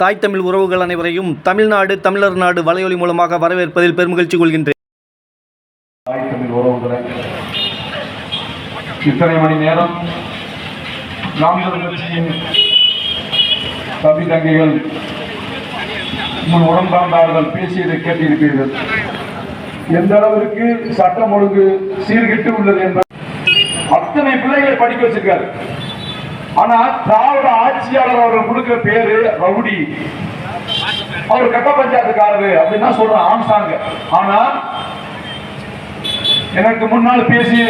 தாய் தமிழ் உறவுகள் அனைவரையும் தமிழ்நாடு தமிழர் நாடு வலையொலி மூலமாக வரவேற்பதில் பெருமகிழ்ச்சி கொள்கின்றேன். தாய் தமிழ் உறவுகளை இத்தனை மணி நேரம் கட்சியின் தம்பி தங்கைகள் முன் உடன்பாண்டார்கள் பேசியதை கேட்டிருப்பீர்கள். எந்த அளவிற்கு சட்டம் ஒழுங்கு சீர்கிட்டு உள்ளது என்பது அத்தனை பிள்ளைகளை படிக்க வச்சிருக்காரு. ஆனா திராவிட ஆட்சியாளர் அவர் கொடுக்கிற பேரு ரவுடி. அவர் கட்ட பஞ்சாயத்துக்காரரு அப்படின்னு சொல்ற ஆம்சாங்க ஆனா எனக்கு முன்னால் பேசிய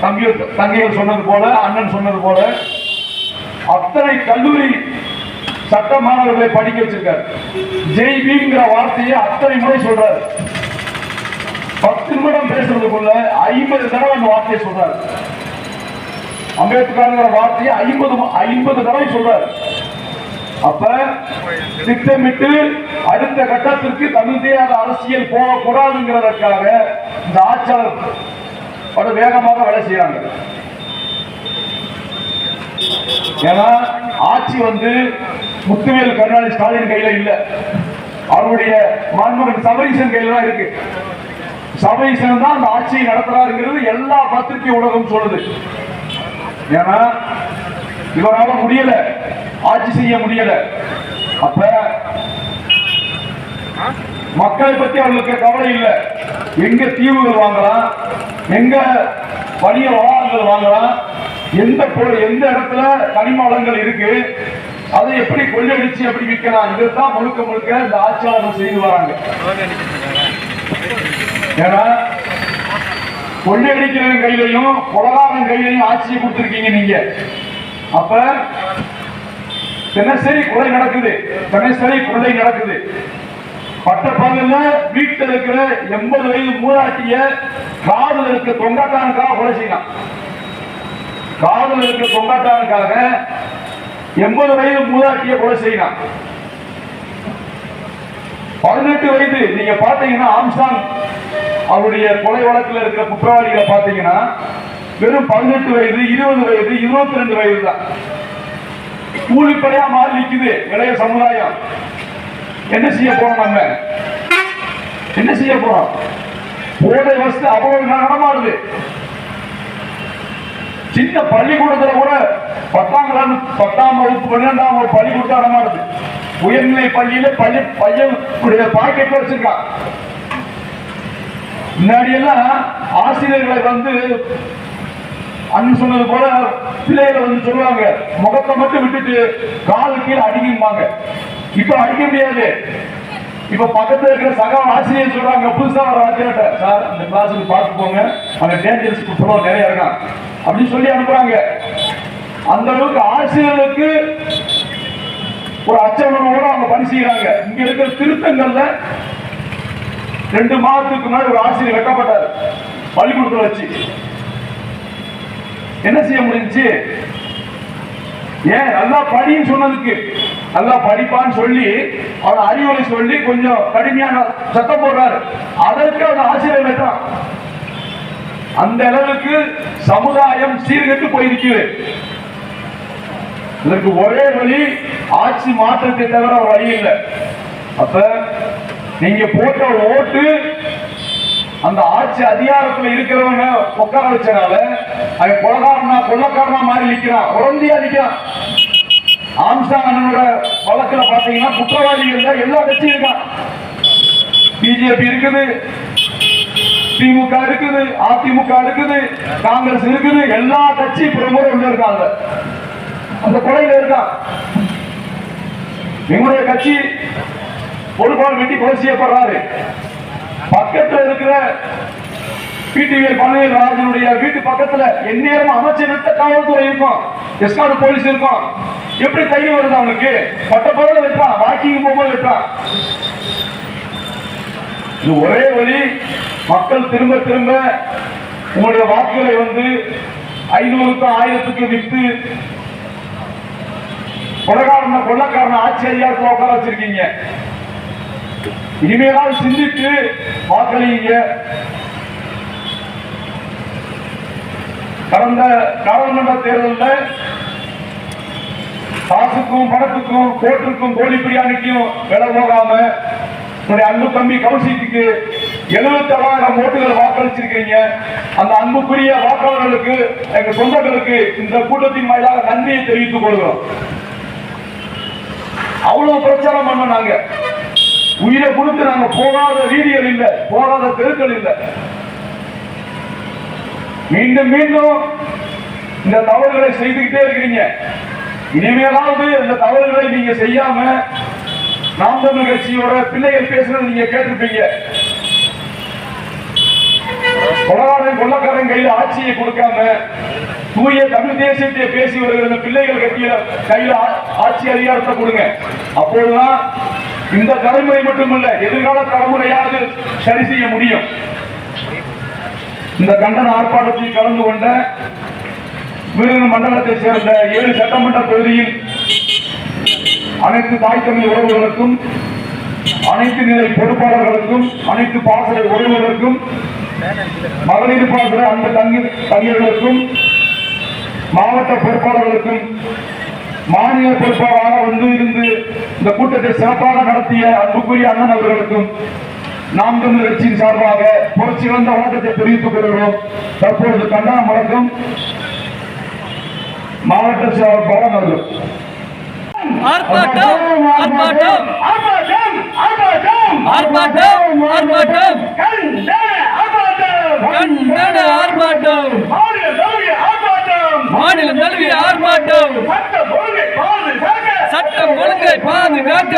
தம்பி தங்கைகள் சொன்னது போல அண்ணன் சொன்னது போல அத்தனை கல்லூரி சட்ட மாணவர்களை படிக்க வச்சிருக்காரு. ஜெய் பீம்ங்கிற வார்த்தையை அத்தனை முறை சொல்றாரு. பத்து நிமிடம் பேசுறதுக்குள்ள ஐம்பது தடவை அந்த வார்த்தையை சொல்றாரு. அம்பேத்கர்ங்கிற வார்த்தையை ஐம்பது ஐம்பது தடவை சொல்றாரு. அப்ப திட்டமிட்டு அடுத்த கட்டத்திற்கு தமிழ் அரசியல் போகக்கூடாதுங்கிறதற்காக இந்த ஆட்சியாளர் வேகமாக வேலை செய்யறாங்க ஏன்னா ஆட்சி வந்து முத்துவேல் கருணாநிதி ஸ்டாலின் கையில இல்ல. அவருடைய மன்மகன் சபரீசன் கையில தான் இருக்கு. சபரீசன் தான் அந்த ஆட்சியை நடத்துறாருங்கிறது எல்லா பத்திரிகை ஊடகம் சொல்லுது. ஏன்னா இவரால முடியல. ஆட்சி செய்ய முடியல. அப்ப மக்களை பத்தி அவங்களுக்கு கவலை இல்லை. எங்க தீவுகள் வாங்கலாம் எங்க வணிக வளாகங்கள் வாங்கலாம் எந்த பொருள் எந்த இடத்துல கனிம வளங்கள் இருக்கு அதை எப்படி கொள்ளடிச்சு எப்படி விற்கலாம் இதுதான் முழுக்க முழுக்க இந்த ஆட்சியாளர்கள் செய்து வராங்க. ஏன்னா கொள்ளையடிக்கிறவன் கையிலையும் கொலகாரன் கையிலையும் ஆட்சியை கொடுத்திருக்கீங்க நீங்க. அப்ப தினசரி கொலை நடக்குது. தினசரி கொள்ளை நடக்குது. பட்டப்பகல்ல வீட்டில் இருக்கிற எண்பது வயது மூதாட்டிய காதல் இருக்க தொண்டாட்டானுக்காக கொலை செய்யலாம் காதல் இருக்க தொண்டாட்டானுக்காக எண்பது வயது மூதாட்டிய கொலை செய்யலாம் பதினெட்டு வயது. நீங்க பாத்தீங்கன்னா ஆம்சாங் அவருடைய கொலை வழக்கில் இருக்கிற குற்றவாளிகளை பாத்தீங்கன்னா வெறும் பதினெட்டு வயது இருபது வயது இருபத்தி ரெண்டு வயது தான். கூலிப்படையா மாறி நிற்குது இளைய சமுதாயம். என்ன செய்ய போறோம் நம்ம? என்ன செய்ய போறோம்? போதை வசதி அவ்வளவு நடமாடுது. சின்ன பள்ளிக்கூடத்துல கூட பத்தாம் கிளாஸ் பத்தாம் வகுப்பு பன்னிரெண்டாம் வகுப்பு பள்ளிக்கூடத்தில் நடமாடுது. உயர்நிலை பள்ளியில பள்ளி பையன் பாக்கெட் வச்சிருக்கான். முன்னாடி எல்லாம் ஆசிரியர்களை வந்து அண்ணன் சொன்னது போல பிள்ளைகளை வந்து சொல்லுவாங்க. முகத்தை மட்டும் விட்டுட்டு காலு கீழே அடிக்கும்பாங்க. இப்ப அடிக்க முடியாது. இப்ப பக்கத்துல இருக்கிற சக ஆசிரியர் சொல்றாங்க புதுசா வர ஆசிரியர்கிட்ட சார் இந்த கிளாஸுக்கு பார்த்து போங்க. அங்க டேஞ்சர்ஸ் குற்றவாளி நிறைய இருக்கான். அப்படின்னு சொல்லி அனுப்புறாங்க. அந்த அளவுக்கு ஆசிரியர்களுக்கு ஒரு அச்சமனோட அவங்க பணி செய்யறாங்க இங்க இருக்கிற திருத்தங்கள்ல ரெண்டு மாதத்துக்கு முன்னாடி ஒரு ஆசிரியர் வெட்டப்பட்டார் பள்ளிக்கூடத்துல வச்சு. என்ன செய்ய முடிஞ்சு ஏன்? நல்லா படின்னு சொன்னதுக்கு. நல்லா படிப்பான்னு சொல்லி அவன் அறிவுரை சொல்லி கொஞ்சம் கடுமையான சத்தம் போடுறாரு. அதற்கு அவன் ஆசிரியர் வெட்டான் அந்த அளவுக்கு சமுதாயம் சீர்கெட்டு போயிருக்கிறது இதற்கு ஒரே வழி ஆட்சி மாற்றத்தை தவிர வழி இல்லை. அப்ப நீங்க போட்ட ஓட்டு அந்த ஆட்சி அதிகாரத்துல இருக்கிறவங்க உட்கார வச்சனால அவன் கொலகாரனா கொள்ளக்காரனா மாறி நிற்கிறான் உடந்தையா நிற்கிறான் ஆம்சாங் அண்ணனோட வழக்குல பாத்தீங்கன்னா குற்றவாளிகள் எல்லா கட்சியும் இருக்கான் பிஜேபி இருக்குது திமுக இருக்குது அதிமுக இருக்குது காங்கிரஸ் இருக்குது எல்லா கட்சி பிரமுகரும் இருக்காங்க. அந்த கொலையில இருக்கான் எங்களுடைய கட்சி பொறுப்பால் வெட்டி கொலை செய்யப்படுறாரு. பக்கத்துல இருக்கிற பிடிவிஎல் பழனியல் ராஜனுடைய வீட்டு பக்கத்துல எந்நேரம் அமைச்சர் காவல்துறை இருக்கும். எஸ்காடு போலீஸ் இருக்கும். எப்படி தைரியம் வருது அவனுக்கு? பட்ட பொருள் வைப்பான் வாக்கிங் போகும்போது வைப்பான் இது ஒரே வழி மக்கள் திரும்ப திரும்ப உங்களுடைய வாக்குகளை வந்து ஐநூறுக்கும் ஆயிரத்துக்கு வித்து கொலகாரன கொள்ளக்காரன ஆட்சி அதிகாரத்தில் உட்கார வச்சிருக்கீங்க. இனிமேலாவது சிந்தித்து வாக்களிங்க. கடந்த நாடாளுமன்ற தேர்தலில் காசுக்கும் பணத்துக்கும் கோட்டுக்கும் கோழி பிரியாணிக்கும் விலை போகாம அன்பு தம்பி கௌசிக்கு எழுபத்தி ஏழாயிரம் ஓட்டுகள் வாக்களிச்சிருக்கீங்க. அந்த அன்புக்குரிய வாக்காளர்களுக்கு எங்க சொந்தங்களுக்கு இந்த கூட்டத்தின் வாயிலாக நன்றியை தெரிவித்துக் கொள்கிறோம். அவ்வளவு பிரச்சாரம் பண்ணோம் நாங்க உயிரை கொடுத்து நாங்க போகாத வீதிகள் இல்லை போகாத தெருக்கள் இல்லை. மீண்டும் மீண்டும் இந்த தவறுகளை செய்துக்கிட்டே இருக்கிறீங்க. இனிமேலாவது இந்த தவறுகளை நீங்க செய்யாம நாம் தமிழ் கட்சியோட பிள்ளைகள் பேசுறது நீங்க கேட்டிருப்பீங்க. கொலகாரன் கொள்ளக்காரன் கையில ஆட்சியை கொடுக்காம தூய தமிழ் தேசியத்தை பேசி வருகிற பிள்ளைகள் கட்சியில கையில ஆட்சி அதிகாரத்தை கொடுங்க. அப்போதுதான் இந்த தலைமுறை மட்டுமல்ல எதிர்கால தலைமுறையாவது சரி செய்ய முடியும். இந்த கண்டன ஆர்ப்பாட்டத்தில் கலந்து கொண்ட விருது மண்டலத்தை சேர்ந்த ஏழு சட்டமன்ற தொகுதியில் அனைத்து தாய் தமிழ் உறவுகளுக்கும் அனைத்து நிலை பொறுப்பாளர்களுக்கும் அனைத்து பாசறை உறவுகளுக்கும் மகளிர் பாசறை அந்த தங்கி தங்கியர்களுக்கும் மாவட்ட பொறுப்பாளர்களுக்கும் மாநில பொறுப்பாளராக வந்து இருந்து இந்த கூட்டத்தை சிறப்பாக நடத்திய அன்புக்குரிய அண்ணன் அவர்களுக்கும் நாம் தமிழ் கட்சியின் சார்பாக புரட்சி வந்த வணக்கத்தை தெரிவித்துக் கொள்கிறோம். தற்பொழுது கண்டனம் வழக்கம் மாவட்ட செயலாளர் அவர்கள். ஆர்ப்பாட்டம் ஆர்ப்பாட்டம். ஆர்ப்பாட்டம் ஆர்ப்பாட்டம். ஆர்ப்பாட்டம் ஆர்ப்பாட்டம். கண்டன ஆர்ப்பாட்டம். மாநிலம் தழுவிய ஆர்ப்பாட்டம் சட்டம் ஒழுங்கை பாதுகாக்க.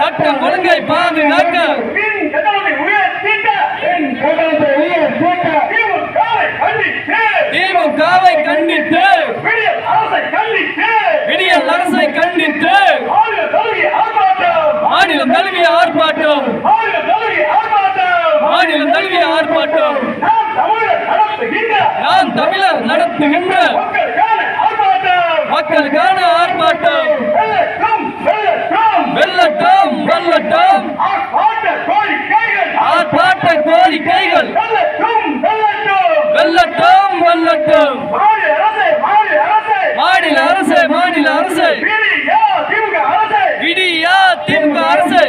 சட்டம் ஒழுங்கை பாதுகாக்க. திமுகவை கண்டித்து. விடியல் அரசை கண்டித்து. நடத்துகின்ற மக்களுக்கான ஆர்ப்பாட்டம். வெள்ளட்டம் வெள்ளட்டம் ஆர்ப்பாட்ட கோரிக்கைகள் வெள்ளட்டம் வெள்ளட்டம் மாநில அரசு மாநில அரசு. விடியா திமுக அரசு.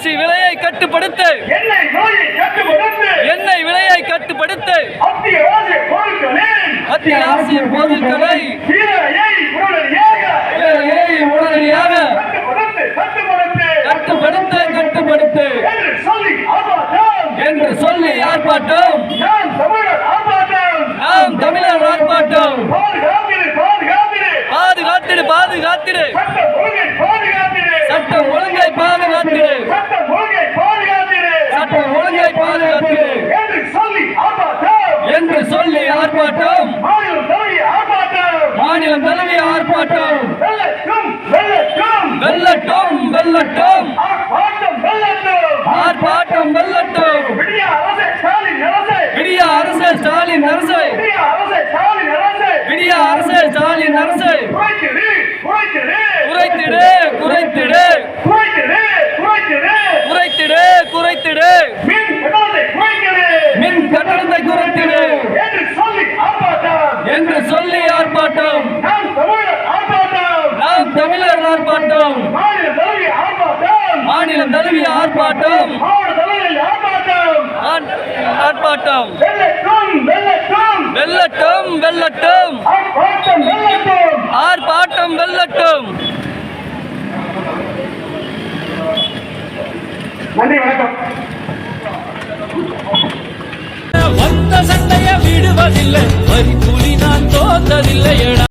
அரிசி விலையை கட்டுப்படுத்து. எண்ணெய் விலையை கட்டுப்படுத்த. அத்தியாவசிய பொருட்களை உடனடியாக கட்டுப்படுத்த கட்டுப்படுத்த. என்று சொல்லி ஆர்ப்பாட்டம். நாம் தமிழர் ஆர்ப்பாட்டம். பாதுகாத்திடு பாதுகாத்திடு. வெல்லட்டும். ஆர்ப்பாட்டம் வெல்லட்டும். விடிய அரசே ஸ்டாலின் அரசே. விடிய அரசே ஸ்டாலின் அரசே. விடிய அரசே ஸ்டாலின் அரசே. விடிய அரசே ஸ்டாலின் அரசே. குறைத்திடு குறைத்திடு குறைத்திடு. குறைத்திடு குறைத்திடு குறைத்திடு. ஆர்ப்பாட்டம். ஆர்ப்பாட்டம். ஆர்- ஆர்ப்பாட்டம். வெள்ளட்டும் வெள்ளட்டும் வெல்லட்டும் வெல்லட்டும். ஆர்ப்பாட்டம் வெள்ளட்டும் ஆர்ப்பாட்டம் வெல்லட்டும். நன்றி வணக்கம். வந்த சண்டைய விடுவதில்லை. வரி புலி நான் தோத்ததில்லை.